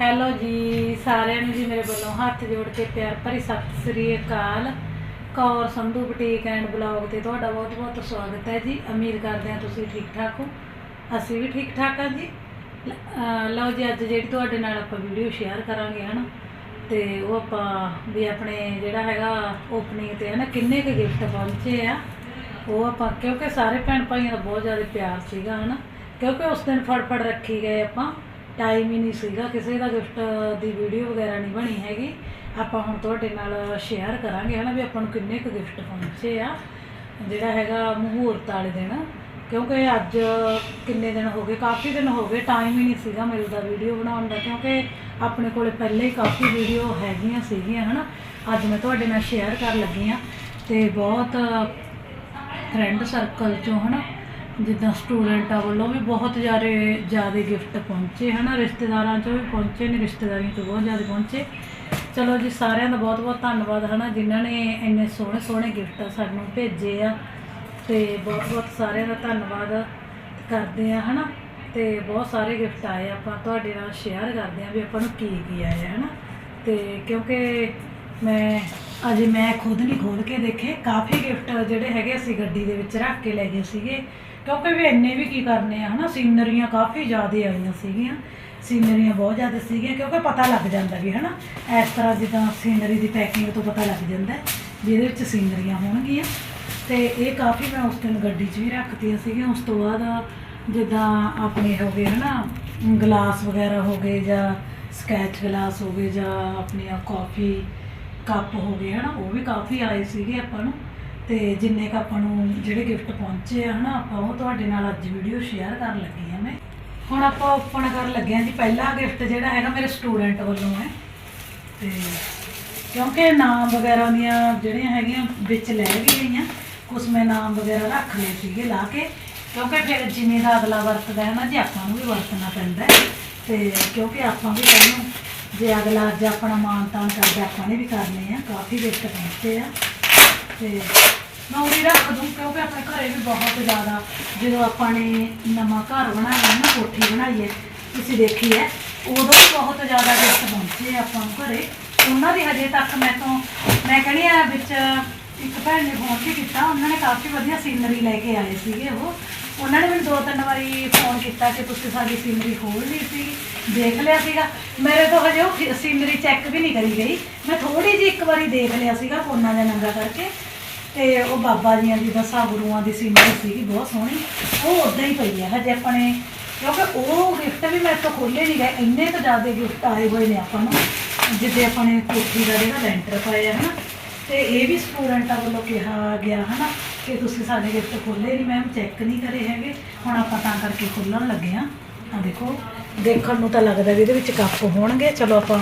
Hello ਜੀ, ਸਾਰਿਆਂ ਨੂੰ ਜੀ ਮੇਰੇ ਵੱਲੋਂ ਹੱਥ ਜੋੜ ਕੇ ਪਿਆਰ ਭਰੀ ਸਤਿ ਸ੍ਰੀ ਅਕਾਲ। Kaur Sandhu boutique and blog ਤੇ ਤੁਹਾਡਾ ਬਹੁਤ ਬਹੁਤ ਸਵਾਗਤ ਹੈ ਜੀ। ਉਮੀਦ ਕਰਦੇ ਹਾਂ ਤੁਸੀਂ ਠੀਕ ਠਾਕ ਹੋ। ਅਸੀਂ ਵੀ ਠੀਕ ਠਾਕ ਹਾਂ ਜੀ। ਲਓ ਜੀ, ਅੱਜ ਜਿਹੜੀ ਤੁਹਾਡੇ ਨਾਲ ਆਪਾਂ ਵੀਡੀਓ ਸ਼ੇਅਰ ਕਰਾਂਗੇ, ਹਨਾ? ਤੇ ਉਹ ਆਪਾਂ ਵੀ ਆਪਣੇ ਜਿਹੜਾ ਹੈਗਾ ਓਪਨਿੰਗ ਤੇ ਹੈ ਨਾ ਕਿੰਨੇ ਕੁ ਗਿਫਟ ਪਹੁੰਚੇ ਆ। ਉਹ ਆਪਾਂ, ਕਿਉਂਕਿ ਸਾਰੇ ਭੈਣ ਭਾਈਆਂ ਦਾ ਬਹੁਤ ਜ਼ਿਆਦਾ ਪਿਆਰ ਸੀਗਾ, ਹਨਾ? ਕਿਉਂਕਿ ਉਸ ਦਿਨ ਫੜਫੜ ਰੱਖੀ ਗਏ ਆਪਾਂ। ਟਾਈਮ ਹੀ ਨਹੀਂ ਸੀਗਾ, ਕਿਸੇ ਦਾ ਗਿਫਟ ਦੀ ਵੀਡੀਓ ਵਗੈਰਾ ਨਹੀਂ ਬਣੀ ਹੈਗੀ। ਆਪਾਂ ਹੁਣ ਤੁਹਾਡੇ ਨਾਲ ਸ਼ੇਅਰ ਕਰਾਂਗੇ, ਹਨਾ, ਵੀ ਆਪਾਂ ਨੂੰ ਕਿੰਨੇ ਕੁ ਗਿਫਟ ਪਹੁੰਚੇ ਆ, ਜਿਹੜਾ ਹੈਗਾ ਮਹੂਰਤ ਵਾਲੇ ਦਿਨ। ਕਿਉਂਕਿ ਅੱਜ ਕਿੰਨੇ ਦਿਨ ਹੋ ਗਏ, ਕਾਫੀ ਦਿਨ ਹੋ ਗਏ ਟਾਈਮ ਹੀ ਨਹੀਂ ਸੀਗਾ ਮਿਲਦਾ ਵੀਡੀਓ ਬਣਾਉਣ ਦਾ, ਕਿਉਂਕਿ ਆਪਣੇ ਕੋਲੇ ਪਹਿਲੇ ਹੀ ਕਾਫੀ ਵੀਡੀਓ ਹੈਗੀਆਂ ਸੀਗੀਆਂ, ਹਨਾ। ਅੱਜ ਮੈਂ ਤੁਹਾਡੇ ਨਾਲ ਸ਼ੇਅਰ ਕਰਨ ਲੱਗੀ ਆ, ਤੇ ਬਹੁਤ ਫਰੈਂਡ ਸਰਕਲ ਚੋਂ, ਹਨਾ ਜਿੱਦਾਂ ਸਟੂਡੈਂਟਾਂ ਵੱਲੋਂ ਵੀ ਬਹੁਤ ਜ਼ਿਆਦਾ ਜ਼ਿਆਦਾ ਗਿਫਟ ਪਹੁੰਚੇ, ਹਨਾ? ਰਿਸ਼ਤੇਦਾਰਾਂ ਚੋਂ ਵੀ ਪਹੁੰਚੇ ਨੇ, ਰਿਸ਼ਤੇਦਾਰੀਆਂ ਤੋਂ ਬਹੁਤ ਜ਼ਿਆਦਾ ਪਹੁੰਚੇ। ਚਲੋ ਜੀ, ਸਾਰਿਆਂ ਦਾ ਬਹੁਤ ਬਹੁਤ ਧੰਨਵਾਦ, ਹਨਾ? ਜਿਨ੍ਹਾਂ ਨੇ ਇੰਨੇ ਸੋਹਣੇ ਸੋਹਣੇ ਗਿਫਟ ਸਾਨੂੰ ਭੇਜੇ ਆ। ਤੇ ਬਹੁਤ ਬਹੁਤ ਸਾਰਿਆਂ ਦਾ ਧੰਨਵਾਦ ਕਰਦੇ ਆ, ਹਨਾ? ਤੇ ਬਹੁਤ ਸਾਰੇ ਗਿਫਟ ਆਏ ਆਪਾਂ ਤੁਹਾਡੇ ਨਾਲ ਸ਼ੇਅਰ ਕਰਦੇ ਆ ਵੀ ਆਪਾਂ ਨੂੰ ਕੀ ਕੀ ਆਇਆ, ਹਨਾ? ਤੇ ਕਿਉਂਕਿ ਮੈਂ, ਅਜੇ ਮੈਂ ਖੁਦ ਨਹੀਂ ਖੋਲ ਕੇ ਦੇਖੇ। ਕਾਫੀ ਗਿਫਟ ਜਿਹੜੇ ਹੈਗੇ ਅਸੀਂ ਗੱਡੀ ਦੇ ਵਿੱਚ ਰੱਖ ਕੇ ਲੈ ਗਏ ਸੀਗੇ। ਕਿਉਂਕਿ ਵੀ ਇੰਨੇ ਵੀ ਕੀ ਕਰਨੇ ਆ, ਹਨਾ? ਸੀਨਰੀਆਂ ਕਾਫੀ ਜ਼ਿਆਦਾ ਆਈਆਂ ਸੀਗੀਆਂ। ਸੀਨਰੀਆਂ ਬਹੁਤ ਜ਼ਿਆਦਾ ਸੀਗੀਆਂ ਕਿਉਂਕਿ ਪਤਾ ਲੱਗ ਜਾਂਦਾ ਵੀ, ਹਨਾ? ਇਸ ਤਰ੍ਹਾਂ ਜਿੱਦਾਂ ਸੀਨਰੀ ਦੀ ਪੈਕਿੰਗ ਤੋਂ ਪਤਾ ਲੱਗ ਜਾਂਦਾ ਵੀ ਇਹਦੇ ਵਿੱਚ ਸੀਨਰੀਆਂ ਹੋਣਗੀਆਂ। ਤੇ ਇਹ ਕਾਫੀ ਮੈਂ ਉਸ ਦਿਨ ਗੱਡੀ 'ਚ ਵੀ ਰੱਖਤੀਆਂ ਸੀਗੀਆਂ। ਉਸ ਤੋਂ ਬਾਅਦ ਜਿੱਦਾਂ ਆਪਣੇ ਹੋ ਗਏ, ਹਨਾ? ਗਲਾਸ ਵਗੈਰਾ ਹੋ ਗਏ ਜਾਂ ਸਕੈਚ ਗਲਾਸ ਹੋ ਗਏ ਜਾਂ ਆਪਣੀਆਂ ਕਾਫੀ ਕੱਪ ਹੋ ਗਏ, ਹਨਾ? ਉਹ ਵੀ ਕਾਫੀ ਆਏ ਸੀਗੇ ਆਪਾਂ ਨੂੰ। ਤੇ ਜਿੰਨੇ ਕ ਆਪਾਂ ਨੂੰ ਜਿਹੜੇ ਗਿਫਟ ਪਹੁੰਚੇ ਆ, ਹਨਾ, ਆਪਾਂ ਉਹ ਤੁਹਾਡੇ ਨਾਲ ਅੱਜ ਵੀਡੀਓ ਸ਼ੇਅਰ ਕਰਨ ਲੱਗੀ ਆ ਮੈਂ। ਹੁਣ ਆਪਾਂ ਓਪਨ ਕਰਨ ਲੱਗੇ ਆ ਜੀ, ਪਹਿਲਾ ਗਿਫਟ ਜਿਹੜਾ ਹੈਗਾ ਮੇਰੇ ਸਟੂਡੈਂਟ ਵੱਲੋਂ ਹੈ। ਤੇ ਕਿਉਂਕਿ ਨਾਮ ਵਗੈਰਾ ਦੀਆਂ ਜਿਹੜੀਆਂ ਹੈਗੀਆਂ ਵਿੱਚ ਲੈ ਵੀ ਗਈਆਂ, ਕੁਛ ਮੈਂ ਨਾਮ ਵਗੈਰਾ ਰੱਖ ਲਏ ਸੀਗੇ ਲਾ ਕੇ। ਕਿਉਂਕਿ ਫਿਰ ਜਿਵੇਂ ਦਾ ਅਗਲਾ ਵਰਤਦਾ ਹੈ ਨਾ ਜੀ, ਆਪਾਂ ਨੂੰ ਵੀ ਵਰਤਣਾ ਪੈਂਦਾ ਹੈ। ਤੇ ਕਿਉਂਕਿ ਆਪਾਂ ਵੀ ਕਹਿੰਦੇ ਜੇ ਅਗਲਾ ਅੱਜ ਆਪਣਾ ਮਾਣ ਤਾਣ ਕਰਦਾ, ਆਪਾਂ ਨੇ ਵੀ ਕਰਨੇ ਆ, ਕਾਫੀ ਗਿਫਟ ਪਹੁੰਚੇ ਆ। ਤੇ ਮੈਂ ਉਹ ਵੀ ਰੱਖ ਦੂੰ, ਕਿਉਂਕਿ ਆਪਣੇ ਘਰੇ ਵੀ ਬਹੁਤ ਜ਼ਿਆਦਾ ਜਦੋਂ ਆਪਾਂ ਨੇ ਨਵਾਂ ਘਰ ਬਣਾਇਆ ਨਾ, ਕੋਠੀ ਬਣਾਈ ਹੈ, ਤੁਸੀਂ ਦੇਖੀ ਹੈ, ਉਦੋਂ ਵੀ ਬਹੁਤ ਜ਼ਿਆਦਾ ਗਿਫਟ ਪਹੁੰਚੇ ਆਪਾਂ ਨੂੰ ਘਰੇ। ਉਹਨਾਂ ਦੀ ਹਜੇ ਤੱਕ ਮੈਂ ਤੋਂ, ਮੈਂ ਕਹਿੰਦੀ ਆ ਵਿੱਚ ਇੱਕ ਭੈਣ ਨੇ ਫੋਨ ਵੀ ਕੀਤਾ, ਉਹਨਾਂ ਨੇ ਕਾਫੀ ਵਧੀਆ ਸੀਨਰੀ ਲੈ ਕੇ ਆਏ ਸੀਗੇ ਉਹ। ਉਹਨਾਂ ਨੇ ਮੈਨੂੰ ਦੋ ਤਿੰਨ ਵਾਰੀ ਫੋਨ ਕੀਤਾ ਕਿ ਤੁਸੀਂ ਸਾਡੀ ਸੀਨਰੀ ਖੋਲ ਲਈ ਸੀ, ਦੇਖ ਲਿਆ ਸੀਗਾ। ਮੇਰੇ ਤੋਂ ਹਜੇ ਉਹ ਸੀਨਰੀ ਚੈੱਕ ਵੀ ਨਹੀਂ ਕਰੀ ਗਈ। ਮੈਂ ਥੋੜੀ ਜਿਹੀ ਇੱਕ ਵਾਰੀ ਦੇਖ ਲਿਆ ਸੀਗਾ ਕੋਨਾ ਜਾਂ ਨੰਗਾ ਕਰਕੇ। ਤੇ ਉਹ ਬਾਬਾ ਜੀਆਂ ਦੀ ਦਸਾਂ ਗੁਰੂਆਂ ਦੀ ਸੀਨਰੀ ਸੀਗੀ, ਬਹੁਤ ਸੋਹਣੀ। ਉਹ ਉਦਾਂ ਹੀ ਪਈ ਹੈ ਹਜੇ ਆਪਣੇ ਕਿਉਂਕਿ ਉਹ ਗਿਫਟ ਵੀ ਮੈਂ ਤੋਂ ਖੋਲੇ ਨਹੀਂ ਗਏ, ਇੰਨੇ ਤਾਂ ਜ਼ਿਆਦਾ ਗਿਫਟ ਆਏ ਹੋਏ ਨੇ ਆਪਾਂ ਨੂੰ, ਜਿੱਦੇ ਆਪਾਂ ਨੇ ਕੋਠੀ ਦਾ ਜਿਹੜਾ ਲੈਂਟਰ ਪਾਇਆ ਹੈ ਨਾ। ਤੇ ਇਹ ਵੀ ਸਟੂਡੈਂਟਾਂ ਵੱਲੋਂ ਕਿਹਾ ਗਿਆ ਹੈ ਨਾ ਕਿ ਤੁਸੀਂ ਸਾਡੇ ਗਿਫਟ ਖੋਲੇ ਨਹੀਂ ਮੈਮ ਚੈੱਕ ਨਹੀਂ ਕਰੇ ਹੈਗੇ। ਹੁਣ ਆਪਾਂ ਤਾਂ ਕਰਕੇ ਖੋਲਣ ਲੱਗੇ ਆ ਆ ਦੇਖੋ, ਦੇਖਣ ਨੂੰ ਤਾਂ ਲੱਗਦਾ ਵੀ ਇਹਦੇ ਵਿੱਚ ਕੱਪ ਹੋਣਗੇ। ਚਲੋ ਆਪਾਂ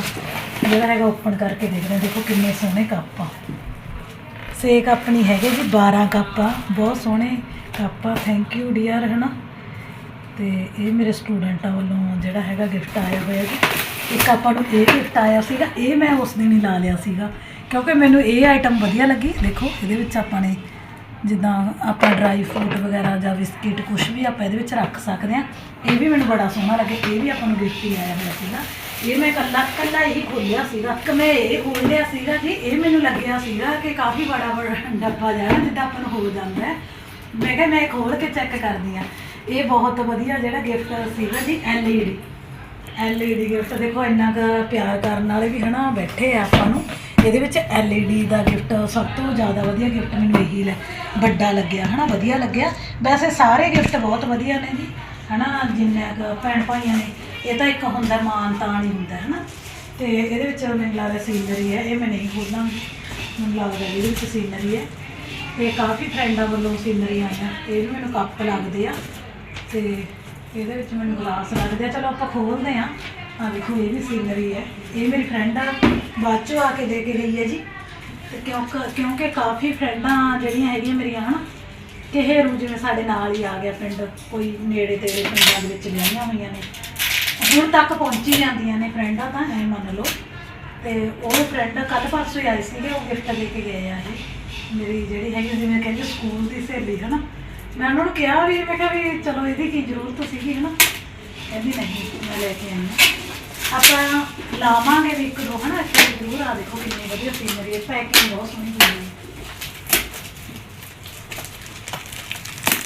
ਜਿਹੜਾ ਹੈਗਾ ਓਪਨ ਕਰਕੇ ਦੇਖਦੇ ਹਾਂ, ਦੇਖੋ ਕਿੰਨੇ ਸੋਹਣੇ ਕੱਪ ਆ। ਸੇ ਕੱਪ ਨਹੀਂ ਹੈਗੇ ਜੀ 12 ਕੱਪ ਆ, ਬਹੁਤ ਸੋਹਣੇ ਕੱਪ ਆ ਥੈਂਕ ਯੂ ਡੀਅਰ ਹਨਾ? ਤੇ ਇਹ ਮੇਰੇ ਸਟੂਡੈਂਟਾਂ ਵੱਲੋਂ ਜਿਹੜਾ ਹੈਗਾ ਗਿਫਟ ਆਇਆ ਹੋਇਆ ਜੀ। ਇੱਕ ਆਪਾਂ ਨੂੰ ਇਹ ਗਿਫਟ ਆਇਆ ਸੀਗਾ, ਇਹ ਮੈਂ ਉਸ ਦਿਨ ਹੀ ਲਾ ਲਿਆ ਸੀਗਾ। ਕਿਉਂਕਿ ਮੈਨੂੰ ਇਹ ਆਈਟਮ ਵਧੀਆ ਲੱਗੀ। ਦੇਖੋ, ਇਹਦੇ ਵਿੱਚ ਆਪਾਂ ਨੇ ਜਿੱਦਾਂ ਆਪਾਂ ਡਰਾਈ ਫਰੂਟ ਵਗੈਰਾ ਜਾਂ ਬਿਸਕਿਟ ਕੁਝ ਵੀ ਆਪਾਂ ਇਹਦੇ ਵਿੱਚ ਰੱਖ ਸਕਦੇ ਆ ਇਹ ਵੀ ਮੈਨੂੰ ਬੜਾ ਸੋਹਣਾ ਲੱਗਿਆ ਇਹ ਵੀ ਆਪਾਂ ਨੂੰ ਗਿਫਟ ਹੀ ਆਇਆ ਹੋਇਆ ਸੀਗਾ। ਇਹ ਮੈਂ ਕੱਲਾ ਕੱਲਾ ਹੀ ਖੋਲਿਆ ਸੀਗਾ। ਕਿ ਮੈਂ ਇਹ ਖੋਲਿਆ ਸੀਗਾ ਜੀ ਇਹ ਮੈਨੂੰ ਲੱਗਿਆ ਸੀਗਾ ਕਿ ਕਾਫੀ ਬੜਾ ਬੜਾ ਡੱਬਾ ਜਾਣਾ ਜਿੱਦਾਂ ਆਪਾਂ ਨੂੰ ਹੋ ਜਾਂਦਾ ਹੈ। ਮੈਂ ਕਿਹਾ ਮੈਂ ਖੋਲ ਕੇ ਚੈੱਕ ਕਰਦੀ ਆ ਇਹ ਬਹੁਤ ਵਧੀਆ ਜਿਹੜਾ ਗਿਫਟ ਸੀਗਾ ਜੀ LED LED ਗਿਫਟ ਦੇਖੋ, ਇੰਨਾ ਕੁ ਪਿਆਰ ਕਰਨ ਵਾਲੇ ਵੀ ਹਨਾ ਬੈਠੇ ਆ ਆਪਾਂ ਨੂੰ। ਇਹਦੇ ਵਿੱਚ LED ਦਾ ਗਿਫਟ ਸਭ ਤੋਂ ਜ਼ਿਆਦਾ ਵਧੀਆ ਗਿਫਟ ਮੈਨੂੰ ਇਹੀ ਲੈ, ਵੱਡਾ ਲੱਗਿਆ, ਹਨਾ ਵਧੀਆ ਲੱਗਿਆ। ਵੈਸੇ ਸਾਰੇ ਗਿਫਟ ਬਹੁਤ ਵਧੀਆ ਨੇ ਜੀ, ਹਨਾ ਜਿੰਨੇ ਕੁ ਭੈਣ ਭਾਈਆਂ ਨੇ ਇਹ ਤਾਂ ਇੱਕ ਹੁੰਦਾ ਮਾਨ ਤਾਣ ਹੀ ਹੁੰਦਾ ਹੈ ਨਾ ਤੇ ਇਹਦੇ ਵਿੱਚ ਮੈਨੂੰ ਲੱਗਦਾ ਸੀਨਰੀ ਹੈ, ਇਹ ਮੈਂ ਨਹੀਂ ਖੋਲਾਂਗੀ। ਮੈਨੂੰ ਲੱਗਦਾ ਇਹਦੇ ਵਿੱਚ ਸੀਨਰੀ ਹੈ। ਤੇ ਕਾਫੀ ਫਰੈਂਡਾਂ ਵੱਲੋਂ ਸੀਨਰੀ ਆਈਆਂ। ਇਹ ਵੀ ਮੈਨੂੰ ਕੱਪ ਲੱਗਦੇ ਆ। ਤੇ ਇਹਦੇ ਵਿੱਚ ਮੈਨੂੰ ਗਲਾਸ ਲੱਗਦੇ ਆ। ਚਲੋ ਆਪਾਂ ਖੋਲਦੇ ਆ ਆ ਦੇਖੋ, ਇਹ ਵੀ ਸੀਨਰੀ ਹੈ। ਇਹ ਮੇਰੀ ਫਰੈਂਡ ਆ। ਬਾਅਦ ਚੋਂ ਆ ਕੇ ਦੇ ਕੇ ਗਈ ਹੈ ਜੀ। ਤੇ ਕਿਉਂਕਿ ਕਿਉਂਕਿ ਕਾਫੀ ਫਰੈਂਡਾਂ ਜਿਹੜੀਆਂ ਹੈਗੀਆਂ ਮੇਰੀਆਂ, ਹਨਾ? ਕਿਹੇ ਰੂ ਜਿਵੇਂ ਸਾਡੇ ਨਾਲ ਹੀ ਆ ਗਿਆ ਪਿੰਡ। ਕੋਈ ਨੇੜੇ ਤੇੜੇ ਪਿੰਡਾਂ ਦੇ ਵਿੱਚ ਵਿਆਹੀਆਂ ਹੋਈਆਂ ਹੁਣ ਤੱਕ ਪਹੁੰਚੀ ਜਾਂਦੀਆਂ ਨੇ ਫਰੈਂਡਾਂ ਤਾਂ, ਐ ਮੰਨ ਲਓ। ਤੇ ਉਹ ਫਰੈਂਡ ਕੱਲ ਪਰਸੋਂ ਹੀ ਆਏ ਸੀਗੇ, ਉਹ ਗਿਫਟ ਲੈ ਕੇ ਗਏ ਆ ਇਹ। ਮੇਰੀ ਜਿਹੜੀ ਹੈਗੀ ਜਿਵੇਂ ਕਹਿੰਦੇ ਸਕੂਲ ਦੀ ਸਹੇਲੀ, ਹਨਾ। ਮੈਂ ਉਹਨਾਂ ਨੂੰ ਕਿਹਾ ਵੀ, ਮੈਂ ਕਿਹਾ ਵੀ ਚਲੋ ਇਹਦੀ ਕੀ ਜ਼ਰੂਰਤ ਸੀਗੀ, ਹਨਾ। ਕਹਿੰਦੀ ਨਹੀਂ, ਮੈਂ ਲੈ ਕੇ ਆਈ ਆਪਾਂ ਲਾਵਾਂਗੇ ਵੀ ਇੱਕ ਦੋ, ਹਨਾ, ਇੱਥੇ ਜ਼ਰੂਰ ਆ ਦੇਖੋ ਕਿੰਨੀ ਵਧੀਆ ਸੀਨਰੀ ਹੈ ਪੈਕਿੰਗ ਬਹੁਤ ਸੋਹਣੀ ਹੋਈ ਹੈ।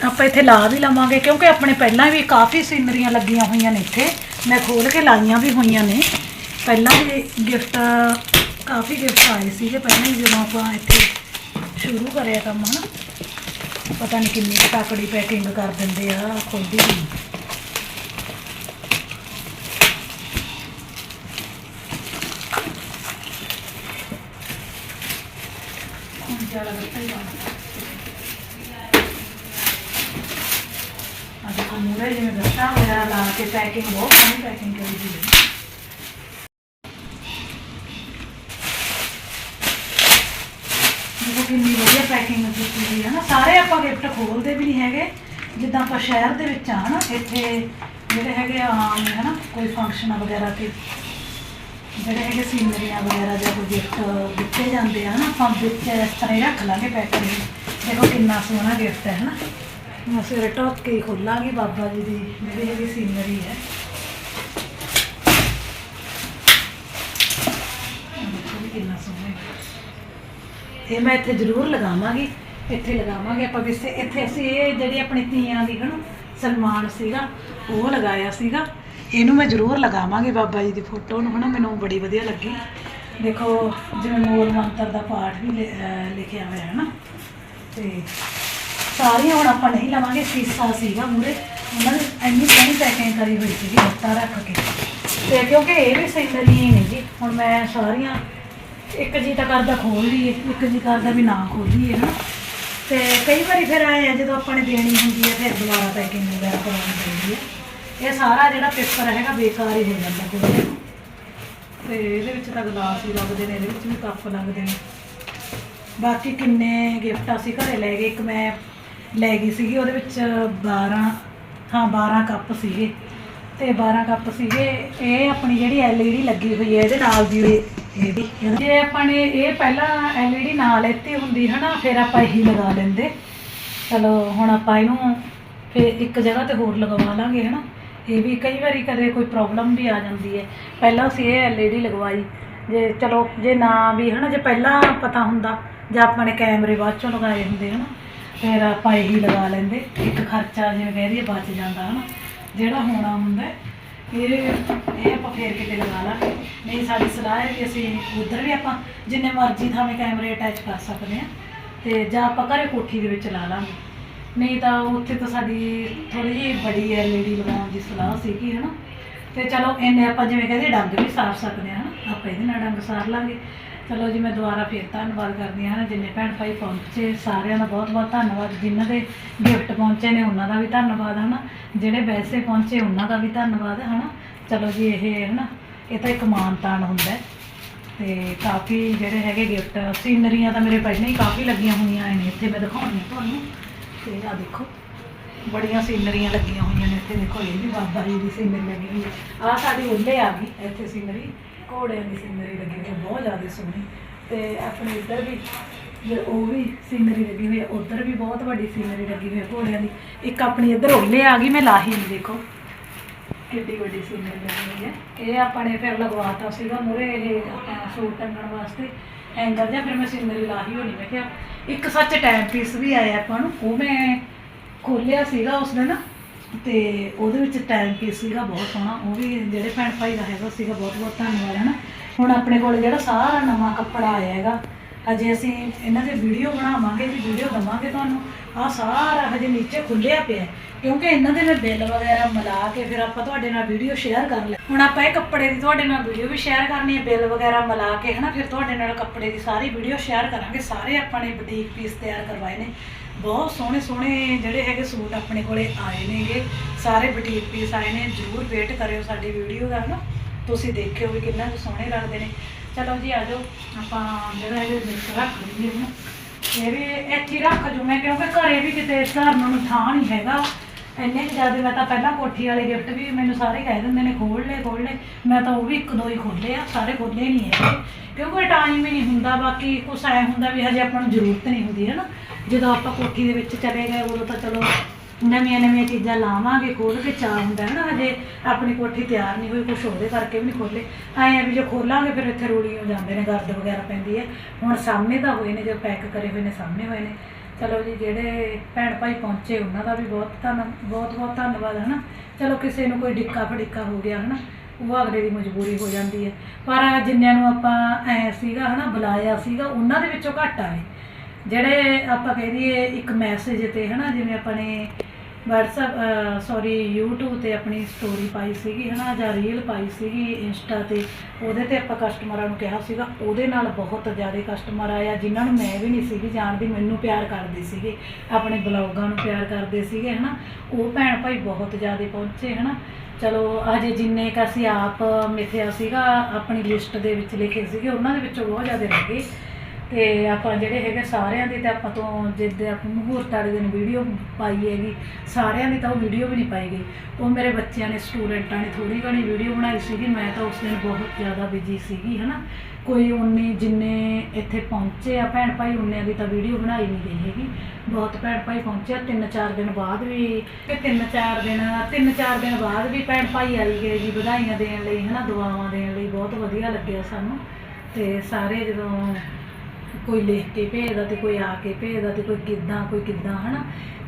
ਆਪਾਂ ਇੱਥੇ ਲਾ ਵੀ ਲਵਾਂਗੇ, ਕਿਉਂਕਿ ਆਪਣੇ ਪਹਿਲਾਂ ਵੀ ਕਾਫੀ ਸੀਨਰੀਆਂ ਲੱਗੀਆਂ ਹੋਈਆਂ ਨੇ ਇੱਥੇ। ਮੈਂ ਖੋਲ ਕੇ ਲਾਈਆਂ ਵੀ ਹੋਈਆਂ ਨੇ। ਪਹਿਲਾਂ ਵੀ ਗਿਫਟ ਕਾਫੀ ਗਿਫਟ ਆਏ ਸੀਗੇ ਪਹਿਲਾਂ ਜਦੋਂ ਆਪਾਂ ਇੱਥੇ ਸ਼ੁਰੂ ਕਰਿਆ ਕੰਮ, ਹਨਾ। ਪਤਾ ਨਹੀਂ ਕਿੰਨੀ ਕੁ ਪੈਕਿੰਗ ਕਰ ਦਿੰਦੇ ਆ, ਖੁਦ ਹੀ। ਜ਼ਿਆਦਾ ਬੱਤਾ ਹੀ ਲਾਉਣਾ ਅੱਜ ਕੋ ਮੂਰੇ ਜਿਵੇਂ ਗੱਟਾ ਵਗੈਰਾ ਲਾ ਕੇ ਪੈਕਿੰਗ ਬਹੁਤ ਸੋਹਣੀ ਪੈਕਿੰਗ ਕਰੀ ਦੀ ਹੈ ਦੇਖੋ ਕਿੰਨੀ ਵਧੀਆ ਪੈਕਿੰਗ ਕੀਤੀ ਹੋਈ ਹੈ ਨਾ ਸਾਰੇ ਆਪਾਂ ਗਿਫਟ ਖੋਲਦੇ ਵੀ ਨਹੀਂ ਹੈਗੇ ਜਿੱਦਾਂ ਆਪਾਂ ਸ਼ਹਿਰ ਦੇ ਵਿੱਚ ਆ ਨਾ ਇੱਥੇ ਜਿਹੜੇ ਹੈਗੇ ਆਮ ਨੇ ਹਨਾ ਕੋਈ ਫੰਕਸ਼ਨ ਵਗੈਰਾ ਤੇ ਜਿਹੜੇ ਹੈਗੇ ਸੀਨਰੀਆਂ ਵਗੈਰਾ ਜਾਂ। ਕੋਈ ਗਿਫਟ ਦਿੱਤੇ ਜਾਂਦੇ ਆ ਨਾ ਆਪਾਂ ਵਿੱਚ ਇਸ ਤਰ੍ਹਾਂ ਹੀ ਰੱਖ ਲਾਂਗੇ ਪੈਕ ਦੇਖੋ ਕਿੰਨਾ ਸੋਹਣਾ ਗਿਫਟ ਹੈ ਹਨਾ ਮੈਂ ਸਵੇਰੇ ਟੋਕ ਕੇ ਖੋਲਾਂਗੀ ਬਾਬਾ ਜੀ ਦੀ ਜਿਹੜੀ ਹੈਗੀ ਸੀਨਰੀ ਹੈ। ਕਿੰਨਾ ਸੋਹਣਾ ਹੈ ਇਹ ਮੈਂ ਇੱਥੇ ਜ਼ਰੂਰ ਲਗਾਵਾਂਗੀ, ਇੱਥੇ ਲਗਾਵਾਂਗੇ। ਆਪਾਂ ਕਿਸੇ, ਇੱਥੇ ਅਸੀਂ ਇਹ ਜਿਹੜੀ ਆਪਣੀ ਤੀਆਂ ਦੀ ਹਨਾ ਸਨਮਾਨ ਸੀਗਾ, ਉਹ ਲਗਾਇਆ ਸੀਗਾ। ਇਹਨੂੰ ਮੈਂ ਜ਼ਰੂਰ ਲਗਾਵਾਂਗੀ ਬਾਬਾ ਜੀ ਦੀ ਫੋਟੋ ਨੂੰ, ਹਨਾ, ਮੈਨੂੰ ਬੜੀ ਵਧੀਆ ਲੱਗੀ। ਦੇਖੋ, ਜਿਵੇਂ ਮੂਲ ਮੰਤਰ ਦਾ ਪਾਠ ਵੀ ਲਿ- ਅਹ ਲਿਖਿਆ ਹੋਇਆ ਹੈ ਨਾ, ਤੇ ਸਾਰੀਆਂ ਹੁਣ ਆਪਾਂ ਨਹੀਂ ਲਵਾਂਗੇ ਸੀਸਾ ਸੀਗਾ ਮੂਰੇ ਉਹਨਾਂ ਨੇ ਇੰਨੀ ਸੋਹਣੀ ਪੈਕਿੰਗ ਕਰੀ ਹੋਈ ਸੀਗੀ ਹੱਥਾਂ ਰੱਖ ਕੇ। ਤੇ ਕਿਉਂਕਿ ਇਹ ਵੀ ਸਿੰਗਲ ਹੀ ਨੇ ਜੀ, ਹੁਣ ਮੈਂ ਸਾਰੀਆਂ, ਇੱਕ ਜੀ ਤਾਂ ਕਰਦਾ ਖੋਲ ਲਈਏ, ਇੱਕ ਜੀ ਕਰਦਾ ਵੀ ਨਾ ਖੋਲੀਏ ਨਾ ਤੇ ਕਈ ਵਾਰੀ ਫਿਰ ਆਏ ਆ, ਜਦੋਂ ਆਪਾਂ ਨੇ ਦੇਣੀ ਹੁੰਦੀ ਹੈ ਫਿਰ ਦੁਬਾਰਾ ਪੈਕਿੰਗ ਵਗੈਰਾ ਕਰਾਉਣੀ ਪੈਂਦੀ ਹੈ ਇਹ ਸਾਰਾ ਜਿਹੜਾ ਪੇਪਰ ਹੈਗਾ, ਬੇਕਾਰ ਹੀ ਹੋ ਜਾਂਦਾ ਕੋਈ ਤੇ ਇਹਦੇ ਵਿੱਚ ਤਾਂ ਗਲਾਸ ਹੀ ਲੱਗਦੇ ਨੇ, ਇਹਦੇ ਵਿੱਚ ਵੀ ਕੱਪ ਲੱਗਦੇ ਨੇ। ਬਾਕੀ ਕਿੰਨੇ ਗਿਫਟ ਅਸੀਂ ਘਰੇ ਲੈ ਗਏ। ਇੱਕ ਮੈਂ ਲੈ ਗਈ ਸੀਗੀ, ਉਹਦੇ ਵਿੱਚ 12 ਹਾਂ 12 ਕੱਪ ਸੀਗੇ। ਤੇ 12 ਕੱਪ ਸੀਗੇ, ਇਹ ਆਪਣੀ ਜਿਹੜੀ LED ਲੱਗੀ ਹੋਈ ਹੈ, ਇਹਦੇ ਨਾਲ ਦੀ ਇਹ- ਵੀ ਜੇ ਆਪਾਂ ਨੇ ਇਹ ਪਹਿਲਾਂ LED ਨਾਲ ਲੈਤੀ ਹੁੰਦੀ ਹਨਾ, ਫਿਰ ਆਪਾਂ ਇਹੀ ਲਗਾ ਲੈਂਦੇ। ਚਲੋ, ਹੁਣ ਆਪਾਂ ਇਹਨੂੰ ਫਿਰ ਇੱਕ ਜਗ੍ਹਾ ਤੇ ਹੋਰ ਲਗਵਾ ਲਾਂਗੇ ਹਨਾ। ਇਹ ਵੀ ਕਈ ਵਾਰੀ ਕਦੇ ਕੋਈ ਪ੍ਰੋਬਲਮ ਵੀ ਆ ਜਾਂਦੀ ਹੈ। ਪਹਿਲਾਂ ਅਸੀਂ ਇਹ LED ਲਗਵਾਈ। ਜੇ ਚਲੋ, ਜੇ ਨਾ ਵੀ ਹਨਾ, ਜੇ ਪਹਿਲਾਂ ਪਤਾ ਹੁੰਦਾ, ਜਾਂ ਆਪਾਂ ਨੇ ਕੈਮਰੇ ਬਾਅਦ ਚੋਂ ਲਗਾਏ ਹੁੰਦੇ ਹਨਾ। ਫਿਰ ਆਪਾਂ ਇਹੀ ਲਗਾ ਲੈਂਦੇ। ਇੱਕ ਖਰਚਾ ਜਿਵੇਂ ਕਹਿ ਦਈਏ ਬਚ ਜਾਂਦਾ ਹਨਾ? ਜਿਹੜਾ ਹੋਣਾ ਹੁੰਦਾ ਹੈ, ਇਹ ਇਹ ਆਪਾਂ ਫੇਰ ਕਿਤੇ ਲਗਾ ਲਾਂਗੇ। ਨਹੀਂ ਸਾਡੀ ਸਲਾਹ ਹੈ ਕਿ ਅਸੀਂ ਉਧਰ ਵੀ ਆਪਾਂ ਜਿੰਨੇ ਮਰਜ਼ੀ ਥਾਵੇਂ ਕੈਮਰੇ ਅਟੈਚ ਕਰ ਸਕਦੇ ਹਾਂ ਤੇ ਜਾਂ ਆਪਾਂ ਘਰੇ ਕੋਠੀ ਦੇ ਵਿੱਚ ਲਾ ਲਾਂਗੇ। ਨਹੀਂ ਤਾਂ ਉੱਥੇ ਤਾਂ ਸਾਡੀ ਥੋੜੀ ਜਿਹੀ ਬੜੀ ਐਲਈਡੀ ਲਗਾਉਣ ਦੀ ਸਲਾਹ ਸੀਗੀ ਹਨਾ? ਤੇ ਚਲੋ ਇੰਨੇ ਆਪਾਂ ਜਿਵੇਂ ਕਹਿੰਦੇ ਡੰਗ ਵੀ ਸਾਰ ਸਕਦੇ ਹਾਂ ਹਨਾ? ਆਪਾਂ ਇਹਦੇ ਨਾਲ ਡੰਗ ਸਾਰ ਲਾਂਗੇ। ਚਲੋ ਜੀ, ਮੈਂ ਦੁਬਾਰਾ ਫੇਰ ਧੰਨਵਾਦ ਕਰਦੀ ਹਾਂ ਹਨਾ ਜਿੰਨੇ ਭੈਣ ਭਾਈ ਪਹੁੰਚੇ, ਸਾਰਿਆਂ ਦਾ ਬਹੁਤ ਬਹੁਤ ਧੰਨਵਾਦ। ਜਿਨ੍ਹਾਂ ਦੇ ਗਿਫਟ ਪਹੁੰਚੇ ਨੇ, ਉਹਨਾਂ ਦਾ ਵੀ ਧੰਨਵਾਦ, ਹਨਾ? ਜਿਹੜੇ ਵੈਸੇ ਪਹੁੰਚੇ, ਉਹਨਾਂ ਦਾ ਵੀ ਧੰਨਵਾਦ, ਹਨਾ? ਚਲੋ ਜੀ, ਇਹ, ਹਨਾ? ਇਹ ਤਾਂ ਇੱਕ ਮਾਨ ਤਾਨ ਹੁੰਦਾ ਹੈ। ਤੇ ਕਾਫੀ ਜਿਹੜੇ ਹੈਗੇ ਗਿਫਟ ਸੀਨਰੀਆਂ ਤਾਂ ਮੇਰੇ ਪਹਿਲਾਂ ਹੀ ਕਾਫੀ ਲੱਗੀਆਂ ਹੋਈਆਂ ਨੇ, ਇੱਥੇ ਮੈਂ ਦਿਖਾਉਣੀ ਤੁਹਾਨੂੰ। ਤੇ ਆ ਦੇਖੋ, ਬੜੀਆਂ ਸੀਨਰੀਆਂ ਲੱਗੀਆਂ ਹੋਈਆਂ ਨੇ ਇੱਥੇ। ਦੇਖੋ, ਇਹ ਵੀ ਬਾਬਾ ਜੀ ਦੀ ਸੀਨਰੀ ਲੱਗੀ ਹੋਈ ਹੈ। ਆ ਸਾਡੀ ਉੱਲੇ ਆ ਗਈ, ਇੱਥੇ ਸੀਨਰੀ। ਘੋੜਿਆਂ ਦੀ ਸੀਨਰੀ ਲੱਗੀ ਹੋਈ ਹੈ ਬਹੁਤ ਜ਼ਿਆਦਾ ਸੋਹਣੀ। ਤੇ ਆਪਣੇ ਇੱਧਰ ਵੀ ਜੇ ਉਹ ਵੀ ਸੀਨਰੀ ਲੱਗੀ ਹੋਈ ਹੈ ਉੱਧਰ ਵੀ ਬਹੁਤ ਵੱਡੀ ਸੀਨਰੀ ਲੱਗੀ ਹੋਈ ਹੈ ਘੋੜਿਆਂ ਦੀ। ਇੱਕ ਆਪਣੀ ਇੱਧਰ ਉੱਲੇ ਆ ਗਈ, ਮੈਂ ਲਾਹੀ ਨਹੀਂ ਦੇਖੋ। ਕਿੱਡੀ ਵੱਡੀ ਸੀਨਰੀ ਲੱਗੀ ਹੋਈ ਹੈ ਇਹ ਆਪਾਂ ਨੇ ਫਿਰ ਲਗਵਾਤਾ ਸੀਗਾ ਮੂਰੇ ਇਹ ਆਪਾਂ ਸੂਟ ਟੰਗਣ ਵਾਸਤੇ। ਹੈਂਗਰ ਜਾਂ ਫਿਰ ਮੈਂ ਸੀਨਰੀ ਲਾਹੀ ਹੋਣੀ, ਮੈਂ ਕਿਹਾ ਇੱਕ ਸੱਚ ਟਾਈਮ ਪੀਸ ਵੀ ਆਇਆ ਆਪਾਂ ਨੂੰ। ਉਹ ਮੈਂ ਖੋਲਿਆ ਸੀਗਾ ਉਸ ਦਿਨ ਤੇ ਉਹਦੇ ਵਿੱਚ ਟਾਈਮ ਪੀਸ ਸੀਗਾ, ਬਹੁਤ ਸੋਹਣਾ। ਉਹ ਵੀ ਜਿਹੜੇ ਭੈਣ ਭਾਈ ਦਾ ਹੈਗਾ ਸੀਗਾ, ਬਹੁਤ ਬਹੁਤ ਧੰਨਵਾਦ ਹੈ ਨਾ ਹੁਣ ਆਪਣੇ ਕੋਲ ਜਿਹੜਾ ਸਾਰਾ ਨਵਾਂ ਕੱਪੜਾ ਆਇਆ ਹੈਗਾ, ਹਜੇ ਅਸੀਂ ਇਹਨਾਂ ਦੇ ਵੀਡੀਓ ਬਣਾਵਾਂਗੇ ਜੀ ਵੀਡੀਓ ਦਵਾਂਗੇ ਤੁਹਾਨੂੰ। ਆ ਸਾਰਾ ਹਜੇ ਨੀਚੇ ਖੁੱਲਿਆ ਪਿਆ ਕਿਉਂਕਿ ਇਹਨਾਂ ਦੇ ਮੈਂ ਬਿੱਲ ਵਗੈਰਾ ਮਿਲਾ ਕੇ ਫਿਰ ਆਪਾਂ ਤੁਹਾਡੇ ਨਾਲ ਵੀਡੀਓ ਸ਼ੇਅਰ ਕਰ ਲੈ ਹੁਣ ਆਪਾਂ ਇਹ ਕੱਪੜੇ ਦੀ ਤੁਹਾਡੇ ਨਾਲ ਵੀਡੀਓ ਵੀ ਸ਼ੇਅਰ ਕਰਨੀ ਹੈ ਬਿੱਲ ਵਗੈਰਾ ਮਿਲਾ ਕੇ, ਹਨਾ? ਫਿਰ ਤੁਹਾਡੇ ਨਾਲ ਕੱਪੜੇ ਦੀ ਸਾਰੀ ਵੀਡੀਓ ਸ਼ੇਅਰ ਕਰਾਂਗੇ। ਸਾਰੇ ਆਪਾਂ ਨੇ ਬੁਟੀਕ ਪੀਸ ਤਿਆਰ ਕਰਵਾਏ ਨੇ। ਬਹੁਤ ਸੋਹਣੇ ਸੋਹਣੇ ਜਿਹੜੇ ਹੈਗੇ ਸੂਟ ਆਪਣੇ ਕੋਲੇ ਆਏ ਨੇਗੇ। ਸਾਰੇ ਬੁਟੀਕ ਪੀਸ ਆਏ ਨੇ, ਜਰੂਰ ਵੇਟ ਕਰਿਓ ਸਾਡੀ ਵੀਡੀਓ ਦਾ ਨਾ ਤੁਸੀਂ ਦੇਖਿਓ ਵੀ ਕਿੰਨਾ ਕੁ ਸੋਹਣੇ ਲੱਗਦੇ ਨੇ। ਚਲੋ ਜੀ, ਆ ਜਾਓ। ਆਪਾਂ ਜਿਹੜਾ ਇਹ ਮਿਕਸ ਰੱਖ ਲਈਏ ਹੁਣ ਇਹ ਵੀ ਇੱਥੇ ਰੱਖ ਜੂ ਮੈਂ, ਕਿਉਂਕਿ ਘਰੇ ਵੀ ਕਿਤੇ ਧਰਨ ਨੂੰ ਥਾਂ ਨਹੀਂ ਹੈਗਾ। ਇੰਨੇ ਕੁ ਜ਼ਿਆਦਾ ਮੈਂ ਤਾਂ ਪਹਿਲਾਂ ਕੋਠੀ ਵਾਲੇ ਗਿਫਟ ਵੀ ਮੈਨੂੰ ਸਾਰੇ ਕਹਿ ਦਿੰਦੇ ਨੇ ਖੋਲ ਲੈ ਖੋਲ ਲੈ। ਮੈਂ ਤਾਂ ਉਹ ਵੀ ਇੱਕ ਦੋ ਹੀ ਖੋਲੇ ਆ, ਸਾਰੇ ਖੋਲੇ ਨਹੀਂ ਹੈਗੇ। ਕਿਉਂਕਿ ਟਾਈਮ ਹੀ ਨਹੀਂ ਹੁੰਦਾ, ਬਾਕੀ ਕੁਛ ਐ ਹੁੰਦਾ ਵੀ ਹਜੇ ਆਪਾਂ ਨੂੰ ਜ਼ਰੂਰਤ ਨਹੀਂ ਹੁੰਦੀ ਹੈ ਨਾ ਜਦੋਂ ਆਪਾਂ ਕੋਠੀ ਦੇ ਵਿੱਚ ਚਲੇ ਗਏ, ਉਦੋਂ ਤਾਂ ਚਲੋ ਨਵੀਆਂ ਨਵੀਆਂ ਚੀਜ਼ਾਂ ਲਾਵਾਂਗੇ ਖੋਲ ਕੇ ਚਾਹ ਹੁੰਦਾ ਹੈ ਨਾ, ਹਜੇ ਆਪਣੀ ਕੋਠੀ ਤਿਆਰ ਨਹੀਂ ਹੋਈ, ਕੁਛ ਉਹਦੇ ਕਰਕੇ ਵੀ ਨਹੀਂ ਖੋਲੇ ਐਂ ਆ ਵੀ ਜੇ ਖੋਲਾਂਗੇ, ਫਿਰ ਇੱਥੇ ਰੂੜੀ ਹੋ ਜਾਂਦੇ ਨੇ, ਗਰਦ ਵਗੈਰਾ ਪੈਂਦੀ ਹੈ। ਹੁਣ ਸਾਹਮਣੇ ਤਾਂ ਹੋਏ ਨੇ, ਜੋ ਪੈਕ ਕਰੇ ਹੋਏ ਨੇ, ਸਾਹਮਣੇ ਹੋਏ ਨੇ। ਚਲੋ ਜੀ, ਜਿਹੜੇ ਭੈਣ ਭਾਈ ਪਹੁੰਚੇ, ਉਹਨਾਂ ਦਾ ਵੀ ਬਹੁਤ ਧੰਨ, ਬਹੁਤ ਬਹੁਤ ਧੰਨਵਾਦ, ਹੈ ਨਾ। ਚਲੋ ਕਿਸੇ ਨੂੰ ਕੋਈ ਡਿੱਕਾ ਫੜਿੱਕਾ ਹੋ ਗਿਆ, ਹੈ ਨਾ, ਉਹ ਅਗਲੇ ਦੀ ਮਜਬੂਰੀ ਹੋ ਜਾਂਦੀ ਹੈ। ਪਰ ਜਿੰਨਿਆਂ ਨੂੰ ਆਪਾਂ ਐ ਸੀਗਾ ਹਨਾ ਬੁਲਾਇਆ ਸੀਗਾ, ਉਹਨਾਂ ਦੇ ਵਿੱਚੋਂ ਘੱਟ ਆਏ ਜਿਹੜੇ ਆਪਾਂ ਕਹਿ ਦਈਏ ਇੱਕ ਮੈਸੇਜ ਤੇ, ਹਨਾ, ਜਿਵੇਂ ਆਪਾਂ ਨੇ WhatsApp ਸੌਰੀ YouTube ਤੇ ਆਪਣੀ ਸਟੋਰੀ ਪਾਈ ਸੀਗੀ, ਹਨਾ, ਜਾਂ ਰੀਲ ਪਾਈ ਸੀਗੀ ਇੰਸਟਾ ਤੇ, ਉਹਦੇ ਤੇ ਆਪਾਂ ਕਸਟਮਰਾਂ ਨੂੰ ਕਿਹਾ ਸੀਗਾ। ਉਹਦੇ ਨਾਲ ਬਹੁਤ ਜ਼ਿਆਦਾ ਕਸਟਮਰ ਆਇਆ, ਜਿਨ੍ਹਾਂ ਨੂੰ ਮੈਂ ਵੀ ਨਹੀਂ ਸੀਗੀ ਜਾਣਦੀ ਮੈਨੂੰ ਪਿਆਰ ਕਰਦੇ ਸੀਗੇ, ਆਪਣੇ ਬਲੌਗਾਂ ਨੂੰ ਪਿਆਰ ਕਰਦੇ ਸੀਗੇ, ਹਨਾ। ਉਹ ਭੈਣ ਭਾਈ ਬਹੁਤ ਜ਼ਿਆਦਾ ਪਹੁੰਚੇ, ਹਨਾ। ਚਲੋ, ਅਜੇ ਜਿੰਨੇ ਕ ਅਸੀਂ ਆਪ ਮਿਥਿਆ ਸੀਗਾ, ਆਪਣੀ ਲਿਸਟ ਦੇ ਵਿੱਚ ਲਿਖੇ ਸੀਗੇ, ਉਹਨਾਂ ਦੇ ਵਿੱਚੋਂ ਬਹੁਤ ਜ਼ਿਆਦਾ ਰਹਿ ਗਏ। ਤੇ ਆਪਾਂ ਜਿਹੜੇ ਹੈਗੇ ਸਾਰਿਆਂ ਦੀ ਤੇ ਆਪਾਂ ਤੋਂ ਜਿੱਦ ਆਪਾਂ ਮਹੂਰਤ ਵਾਲੇ ਦਿਨ ਵੀਡੀਓ ਪਾਈ ਹੈਗੀ, ਸਾਰਿਆਂ ਦੀ ਤਾਂ ਉਹ ਵੀਡੀਓ ਵੀ ਨਹੀਂ ਪਾਈ ਗਈ। ਉਹ ਮੇਰੇ ਬੱਚਿਆਂ ਨੇ ਸਟੂਡੈਂਟਾਂ ਨੇ ਥੋੜੀ ਘਣੀ ਵੀਡੀਓ ਬਣਾਈ ਸੀਗੀ, ਮੈਂ ਤਾਂ ਉਸ ਦਿਨ ਬਹੁਤ ਜ਼ਿਆਦਾ ਬਿਜ਼ੀ ਸੀਗੀ, ਹਨਾ। ਕੋਈ ਉਨੇ ਜਿੰਨੇ ਇੱਥੇ ਪਹੁੰਚੇ ਆ, ਭੈਣ ਭਾਈ ਉਨਿਆਂ ਦੀ ਤਾਂ ਵੀਡੀਓ ਬਣਾਈ ਨਹੀਂ ਗਈ ਹੈਗੀ। ਬਹੁਤ ਭੈਣ ਭਾਈ ਪਹੁੰਚਿਆ ਤਿੰਨ ਚਾਰ ਦਿਨ ਬਾਅਦ ਵੀ, ਤੇ ਤਿੰਨ ਚਾਰ ਦਿਨ, ਤਿੰਨ ਚਾਰ ਦਿਨ ਬਾਅਦ ਵੀ ਭੈਣ ਭਾਈ ਆਈ ਗਏ ਜੀ ਵਧਾਈਆਂ ਦੇਣ ਲਈ, ਹਨਾ, ਦੁਆਵਾਂ ਦੇਣ ਲਈ, ਬਹੁਤ ਵਧੀਆ ਲੱਗਿਆ ਸਾਨੂੰ। ਤੇ ਸਾਰੇ ਜਦੋਂ ਕੋਈ ਲਿਖ ਕੇ ਭੇਜਦਾ ਤੇ ਕੋਈ ਆ ਕੇ ਭੇਜਦਾ ਤੇ ਕੋਈ ਕਿੱਦਾਂ ਕੋਈ ਕਿੱਦਾਂ, ਹਨਾ?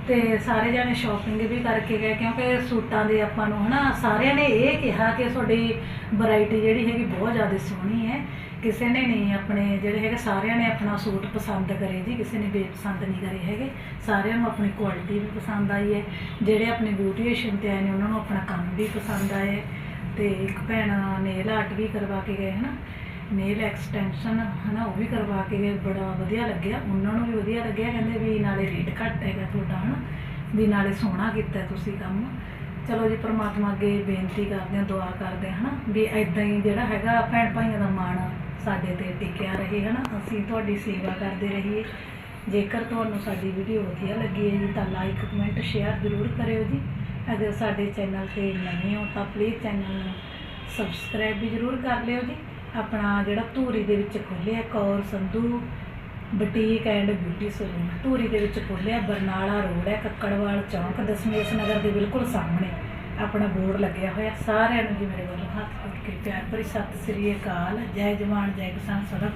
ਤੇ ਸਾਰੇ ਜਾਣੇ ਸ਼ਾਪਿੰਗ ਵੀ ਕਰਕੇ ਗਏ ਕਿਉਂਕਿ ਸੂਟਾਂ ਦੇ ਆਪਾਂ ਨੂੰ, ਹਨਾ, ਸਾਰਿਆਂ ਨੇ ਇਹ ਕਿਹਾ ਕਿ ਤੁਹਾਡੀ ਵੈਰਾਈਟੀ ਜਿਹੜੀ ਹੈਗੀ ਬਹੁਤ ਜ਼ਿਆਦਾ ਸੋਹਣੀ ਹੈ। ਕਿਸੇ ਨੇ ਨਹੀਂ ਆਪਣੇ ਜਿਹੜੇ ਹੈਗੇ, ਸਾਰਿਆਂ ਨੇ ਆਪਣਾ ਸੂਟ ਪਸੰਦ ਕਰੇ ਜੀ, ਕਿਸੇ ਨੇ ਬੇਪਸੰਦ ਨਹੀਂ ਕਰੇ ਹੈਗੇ। ਸਾਰਿਆਂ ਨੂੰ ਆਪਣੀ ਕੁਆਲਿਟੀ ਵੀ ਪਸੰਦ ਆਈ ਹੈ। ਜਿਹੜੇ ਆਪਣੇ ਬਿਊਟੀਸ਼ਨ ਤੇ ਆਏ ਨੇ, ਉਹਨਾਂ ਨੂੰ ਆਪਣਾ ਕੰਮ ਵੀ ਪਸੰਦ ਆਇਆ ਹੈ। ਤੇ ਇੱਕ ਭੈਣ ਨੇਲ ਆਰਟ ਵੀ ਕਰਵਾ ਕੇ ਗਏ, ਹਨਾ? ਨੇਲ ਐਕਸਟੈਂਸ਼ਨ ਹਨਾ, ਉਹ ਵੀ ਕਰਵਾ ਕੇ ਗਏ, ਬੜਾ ਵਧੀਆ ਲੱਗਿਆ। ਉਹਨਾਂ ਨੂੰ ਵੀ ਵਧੀਆ ਲੱਗਿਆ, ਕਹਿੰਦੇ ਵੀ ਨਾਲੇ ਰੇਟ ਘੱਟ ਹੈਗਾ ਤੁਹਾਡਾ ਹਨਾ, ਵੀ ਨਾਲੇ ਸੋਹਣਾ ਕੀਤਾ ਤੁਸੀਂ ਕੰਮ। ਚਲੋ ਜੀ, ਪ੍ਰਮਾਤਮਾ ਅੱਗੇ ਬੇਨਤੀ ਕਰਦੇ ਹਾਂ, ਦੁਆ ਕਰਦੇ ਹਾਂ ਹਨਾ, ਵੀ ਐਦਾਂ ਹੀ ਜਿਹੜਾ ਹੈਗਾ, ਭੈਣ ਭਾਈਆਂ ਦਾ ਮਾਣ ਸਾਡੇ ਤੇ ਟਿਕਿਆ ਰਹੇ ਹਨਾ। ਅਸੀਂ ਤੁਹਾਡੀ ਸੇਵਾ ਕਰਦੇ ਰਹੀਏ। ਜੇਕਰ ਤੁਹਾਨੂੰ ਸਾਡੀ ਵੀਡੀਓ ਵਧੀਆ ਲੱਗੀ ਹੈ ਜੀ, ਤਾਂ ਲਾਈਕ ਕਮੈਂਟ ਸ਼ੇਅਰ ਜ਼ਰੂਰ ਕਰਿਓ ਜੀ। ਅਗਰ ਸਾਡੇ ਚੈਨਲ ਤੇ ਨਵੇਂ ਹੋ, ਤਾਂ ਪਲੀਜ਼ ਚੈਨਲ ਨੂੰ ਸਬਸਕ੍ਰਾਈਬ ਵੀ ਜ਼ਰੂਰ ਕਰ ਲਿਓ ਜੀ। ਆਪਣਾ ਜਿਹੜਾ ਧੂਰੀ ਦੇ ਵਿੱਚ ਖੋਲ੍ਹਿਆ Kaur, Sandhu, boutique and beauty salon Dhuri ਦੇ ਵਿੱਚ ਖੋਲ੍ਹਿਆ ਬਰਨਾਲਾ ਰੋਡ ਹੈ, ਕੱਕੜਵਾਲ ਚੌਂਕ, ਦਸ਼ਮੇਸ਼ ਨਗਰ ਦੇ ਬਿਲਕੁਲ ਸਾਹਮਣੇ। ਆਪਣਾ ਬੋਰਡ ਲੱਗਿਆ ਹੋਇਆ, ਸਾਰਿਆਂ ਨੂੰ ਜੀ ਮੇਰੇ ਵੱਲੋਂ ਹੱਥ ਜੋੜ ਕੇ ਪਿਆਰ ਭਰੀ ਸਤਿ ਸ੍ਰੀ ਅਕਾਲ, ਜੈ ਜਵਾਨ, ਜੈ ਕਿਸਾਨ, ਸਦਾ